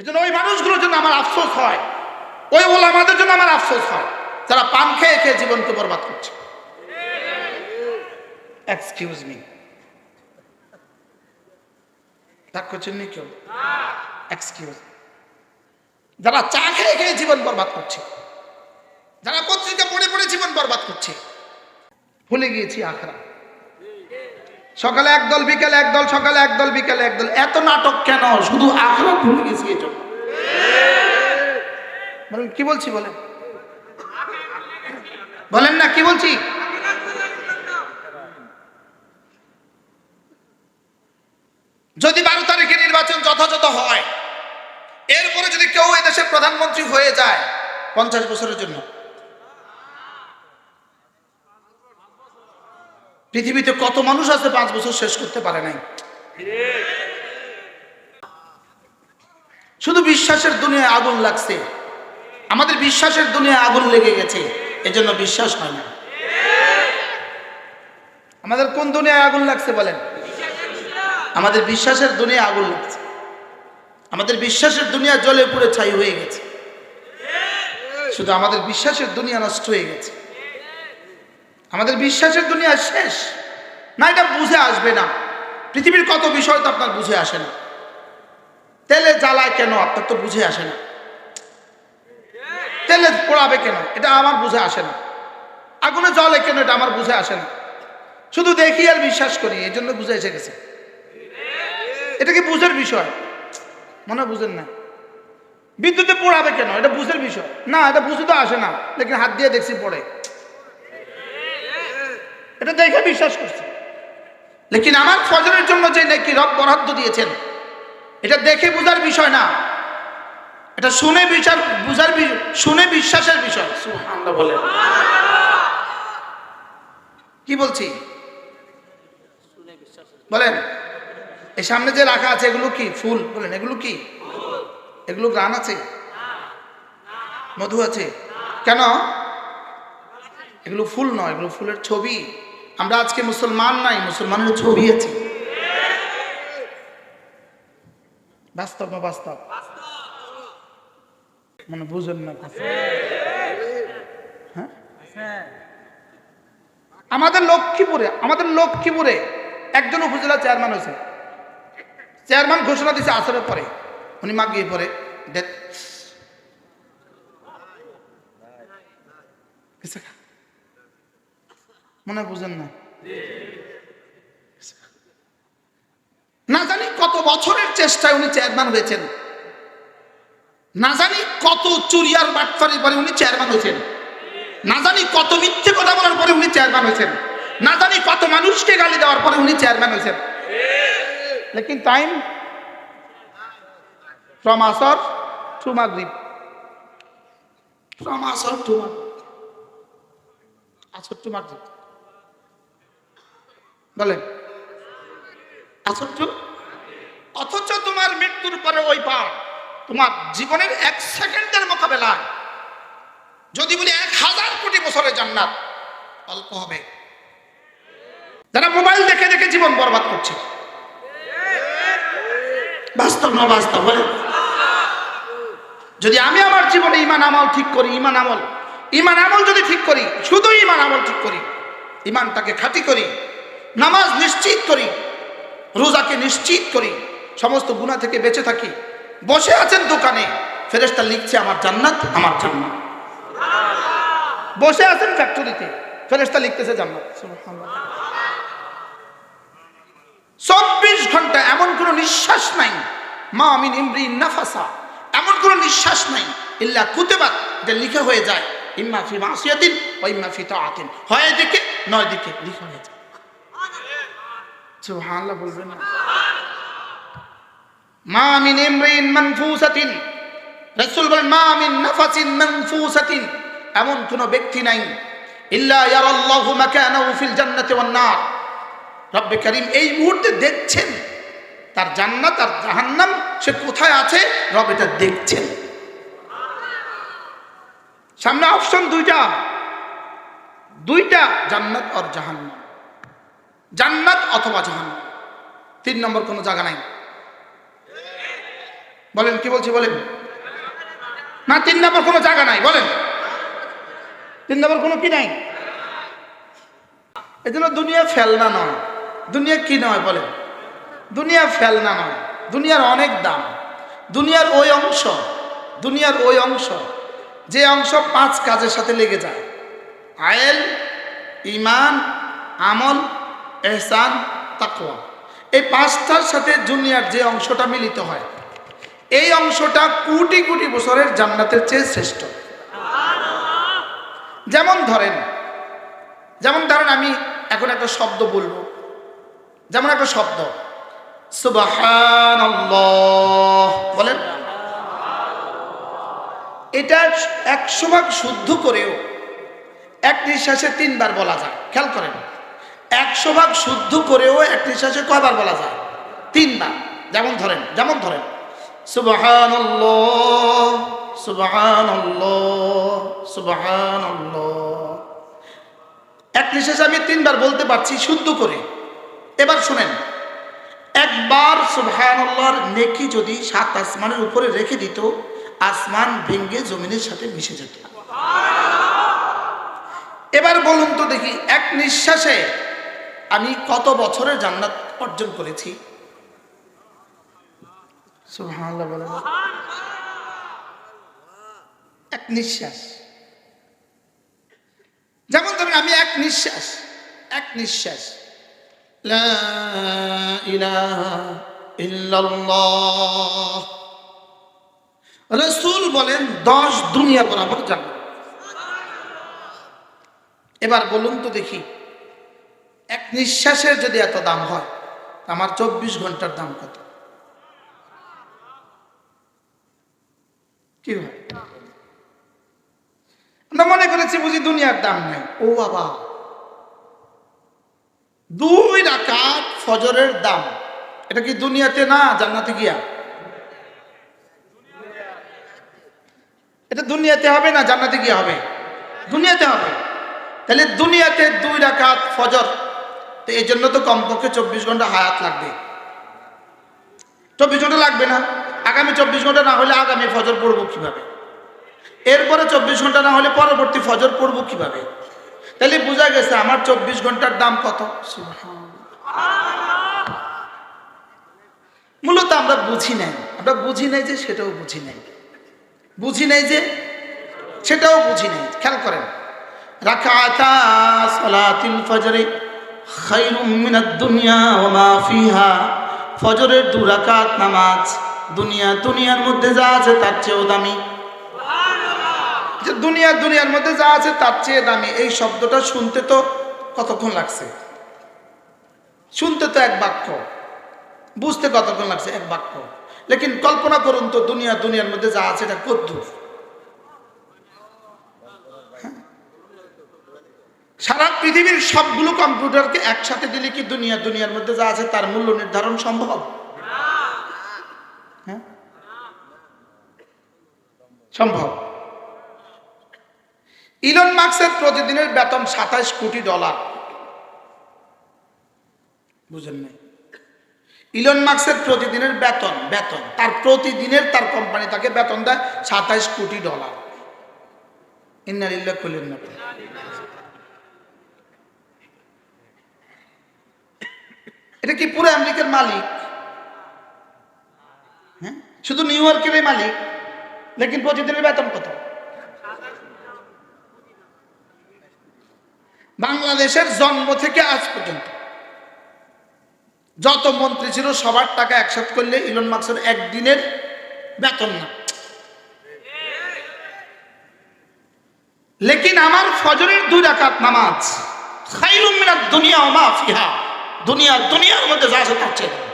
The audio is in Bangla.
এই জন্য ওই মানুষগুলোর জন্য আমার আফসোস হয়। ওই বলে আমাদের জন্য আমার আফসোস হয়। যারা পান খেয়ে খেয়ে জীবনকে বরবাদ করছে। এক্সকিউজ মি রাগ করছেন নি কেউ? এক্সকিউজ যারা চা খেয়ে খেয়ে জীবন বরবাদ করছে। যারা পত্রিকা পড়ে পড়ে জীবন বরবাদ করছে। ভুলে গিয়েছি আখরা সকালে একদল, বিকেলে একদল, সকালে একদল, বিকেলে একদল। এত নাটক কেন? শুধু আখরা ভুলে গেছি বলেন, কি বলছি, বলেন? বলেন না, কি বলছি? যদি বারো তারিখে নির্বাচন যথাযথ হয়, এরপরে যদি কেউ এদেশের প্রধানমন্ত্রী হয়ে যায়, পঞ্চাশ বছরের জন্য পৃথিবীতে কত মানুষ আছে পাঁচ বছর শেষ করতে পারে নাই? শুধু বিশ্বাসের দুনিয়ায় আগুন লাগছে। আমাদের বিশ্বাসের দুনিয়ায় আগুন লেগে গেছে। এজন্য বিশ্বাস হয় না। আমাদের কোন দুনিয়ায় আগুন লাগছে বলেন? আমাদের বিশ্বাসের দুনিয়া আগুন লাগছে। আমাদের বিশ্বাসের দুনিয়া জলে পুড়ে ছাই হয়ে গেছে। শুধু আমাদের বিশ্বাসের দুনিয়া নষ্ট হয়ে গেছে। আমাদের বিশ্বাসের দুনিয়া শেষ। না, এটা বুঝে আসবে না। পৃথিবীর কত বিষয় তো আপনার বুঝে আসে না। তেলে জ্বালায় কেন? আপনার তো বুঝে আসে না। তেলে পোড়াবে কেন? এটা আমার বুঝে আসে না। আগুনে জলে কেন? এটা আমার বুঝে আসে না। শুধু দেখি আর বিশ্বাস করি, এই জন্য বুঝে এসে গেছে। এটা কি বুঝের বিষয়? মনে বুঝেন না। বিদ্যুতে পোড়াবে কেন? এটা বুঝের বিষয়। না, এটা বুঝে তো আসে না। লেকিন হাত দিয়ে দেখছি পড়ে। এটা দেখে বিশ্বাস করছি। লেকিন আমার ফজরের জন্য যে নাকি রব বরাদ্দ দিয়েছেন, এটা দেখে বোঝার বিষয় না। এটা শুনে বিচার বুঝার শুনে বিশ্বাসের বিষয়। বলে কি বলছি? বলেন। এই সামনে যে রাখা আছে, এগুলো কি? ফুল। বলেন, এগুলো কি? এগুলো গান আছে? মধু আছে? কেন? এগুলো ফুল নয়, এগুলো ফুলের ছবি। আমরা আজকে মুসলমান নাই, মুসলমানের ছবি আছে। বাস্তব না বাস্তব? মানে বুঝেন না। হ্যাঁ? আমাদের লক্ষ্মীপুরে আমাদের লক্ষ্মীপুরে একজন উপজেলা চেয়ারম্যান হয়েছে। চেয়ারম্যান ঘোষণা দিয়েছে আসরের পরে। উনি মাগিয়ে পরে কিছু। মনে বুঝেন না। না জানি কত বছরের চেষ্টায় উনি চেয়ারম্যান হয়েছেন। না জানি কত চুরিয়ার বাটফারির পরে উনি চেয়ারম্যান হয়েছেন। না জানি কত মিথ্যে কথা বলার পরে উনি চেয়ারম্যান হয়েছেন। না জানি কত মানুষকে গালি দেওয়ার পরে উনি চেয়ারম্যান হয়েছেন। লেকিন টাইম ফ্রম আসর টু মাগরিব। ফ্রম আসর টু মাগরিব। আসর টু মাগরিব। বলেন। টু অথচ তোমার মৃত্যুর পরে ওই পার তোমার জীবনের এক সেকেন্ডের মোকাবেলায়। যদি বলি এক হাজার কোটি বছরের জান্নাত, অল্প হবে। যারা মোবাইল দেখে দেখে জীবন বরবাদ করছে। বাস্তব না বাস্তব বলে যদি আমি আমার জীবনে ইমান আমল ঠিক করি, ইমান আমল ইমান আমল যদি ঠিক করি, শুধু ইমান আমল ঠিক করি, ইমানটাকে খাঁটি করি নামাজ নিশ্চিত করি, রোজাকে নিশ্চিত করি, সমস্ত গুণা থেকে বেঁচে থাকি। বসে আছেন দোকানে, ফেরেশতা লিখছে, আমার জান্নাত আমার জান্নাত। বসে আছেন ফ্যাক্টরিতে, ফেরেশতা লিখতেছে, জান্নাত। চব্বিশ ঘণ্টা এমন কোনো নিঃশ্বাস নাই, মা আমিন ইমরি নাফাসা, এমন কোনো নিঃশ্বাস নাই, ইল্লা কুতেবাত, যে লিখে হয়ে যায় ইম্মা ফি মাসিয়াতিন ও ইম্মা ফি তাআতিন। হয় দিকে নয় দিকে, লিখে হয়ে যায়। সুবহানাল্লাহ বলবেন না। মা মিন ইমরিন মানফুসাতিন। রাসূল বলেন, মা মিন নাফাসিন মানফুসাতিন। এমন কোনো ব্যক্তি নাই। ইল্লা ইয়ারাল্লাহু মাকানাহু ফিল জান্নাতি ওয়ান নার। রব্বে করিম এই মুহূর্তে দেখছেন তার জান্নাত আর জাহান্নাম, সে কোথায় আছে? রব এটা দেখছেন। সামনে অপশন দুইটা। দুইটা জান্নাত আর জাহান্নাম। জান্নাত অথবা জাহান্নাম। তিন নম্বর কোনো জায়গা নাই। বলেন, কি বলছি বলেন? না, তিন নম্বর কোনো জায়গা নাই, বলেন। তিন নম্বর কোনো কি নাই? এই জন্য দুনিয়া ফেলনা নয়। দুনিয়া কি নয় বলেন? দুনিয়া ফেলনা নয়। দুনিয়ার অনেক দাম। দুনিয়ার ওই অংশ, দুনিয়ার ওই অংশ, যে অংশ পাঁচ কাজের সাথে লেগে যায়। আয়েল ইমান আমল এহসান, তাকওয়া। এই পাঁচটার সাথে দুনিয়ার যে অংশটা মিলিত হয়, এই অংশটা কোটি কোটি বছরের জান্নাতের চেয়ে শ্রেষ্ঠ। যেমন ধরেন যেমন ধরেন আমি এখন একটা শব্দ বলব। যেমন একটা শব্দ বলেন? এটা একশো ভাগ শুদ্ধ করেও এক নিঃশ্বাসে তিনবার বলা যায়। খেয়াল করেন। একশো ভাগ শুদ্ধ করেও এক নিঃশ্বাসে কয়বার বলা যায়? তিনবার। যেমন ধরেন যেমন ধরেন। সুবহানাল্লাহ সুবহানাল্লাহ সুবহানাল্লাহ। এক নিঃশ্বাসে আমি তিনবার বলতে পারছি শুদ্ধ করে। এবার শুনেন। একবার সুবহানাল্লাহর নেকি যদি সাত আসমানের উপরে রেখে দিত, আসমান ভেঙ্গে জমিনের সাথে মিশে যেত। এবার বলুন তো দেখি, এক নিঃশ্বাসে আমি কত বছরের জান্নাত অর্জন করেছি? এক নিঃশ্বাস। যেমন ধরেন আমি এক নিঃশ্বাস এক নিঃশ্বাস। রসুল বলেন দশ দুনিয়া বরাবর জান এবার বলুন তো দেখি এক নিঃশ্বাসের যদি এত দাম হয় আমার চব্বিশ ঘণ্টার দাম কত? কি হয় আমরা মনে করেছি বুঝি দুনিয়ার দাম নাই। ও বাবা। দুই রাকাত ফজরের দাম। এটা কি দুনিয়াতে না জান্নাতে গিয়া? এটা দুনিয়াতে হবে না জান্নাতে গিয়া হবে? দুনিয়াতে হবে। তাহলে দুনিয়াতে দুই রাকাত ফজর তো এই জন্য তো কমপক্ষে চব্বিশ ঘণ্টা হায়াত লাগবে। চব্বিশ ঘণ্টা লাগবে না। আগামী চব্বিশ ঘণ্টা না হলে আগামী ফজর পড়ব কীভাবে? এরপরে চব্বিশ ঘণ্টা না হলে পরবর্তী ফজর পড়ব কীভাবে? তাহলে বোঝা গেছে আমার চব্বিশ ঘণ্টার দাম কত? মূলত আমরা বুঝি নাই। আমরা বুঝি নাই যে সেটাও বুঝি নাই। বুঝি নাই যে সেটাও বুঝি নাই। খেয়াল করেন। রাকাতা সালাতিল ফজরে দুনিয়া ওয়া ফিহা। ফজরের দু রাকাত নামাজ, দুনিয়া দুনিয়ার মধ্যে যা আছে তার চেয়েও দামি। যে দুনিয়া দুনিয়ার মধ্যে যা আছে তার চেয়ে দামি, এই শব্দটা শুনতে তো কতক্ষণ লাগছে? শুনতে তো এক বাক্য, বুঝতে কতক্ষণ লাগছে? এক বাক্য। লেকিন কল্পনা করুন তো দুনিয়া দুনিয়ার মধ্যে যা আছে এটা কদ্দূর। সারা পৃথিবীর সবগুলো কম্পিউটারকে একসাথে দিলে কি দুনিয়া দুনিয়ার মধ্যে যা আছে তার মূল্য নির্ধারণ সম্ভব? হ্যাঁ? সম্ভব। ইলন মার্কসের প্রতিদিনের বেতন সাতাশ কোটি ডলার। বুঝেন নাই? ইলন মার্কসের প্রতিদিনের বেতন বেতন, তার প্রতিদিনের তার কোম্পানি তাকে বেতন দেয় সাতাইশ কোটি ডলার। ইন্নালিল্লাহ খুলেন না এটা কি পুরো আমেরিকার মালিক? হ্যাঁ? শুধু নিউ ইয়র্কের মালিক, লেকিন প্রতিদিনের বেতন কত? বাংলাদেশের জন্ম থেকে আজ পর্যন্ত যত মন্ত্রী ছিল, সবার টাকা একসাথে করলে ইলন মার্কসের একদিনের বেতন না। লেকিন আমার ফজরের দুই রাকাত নামাজ খাইরুম মিনাত দুনিয়া ওমা ফিহা। দুনিয়া দুনিয়ার মধ্যে যা আছে তার চেয়ে।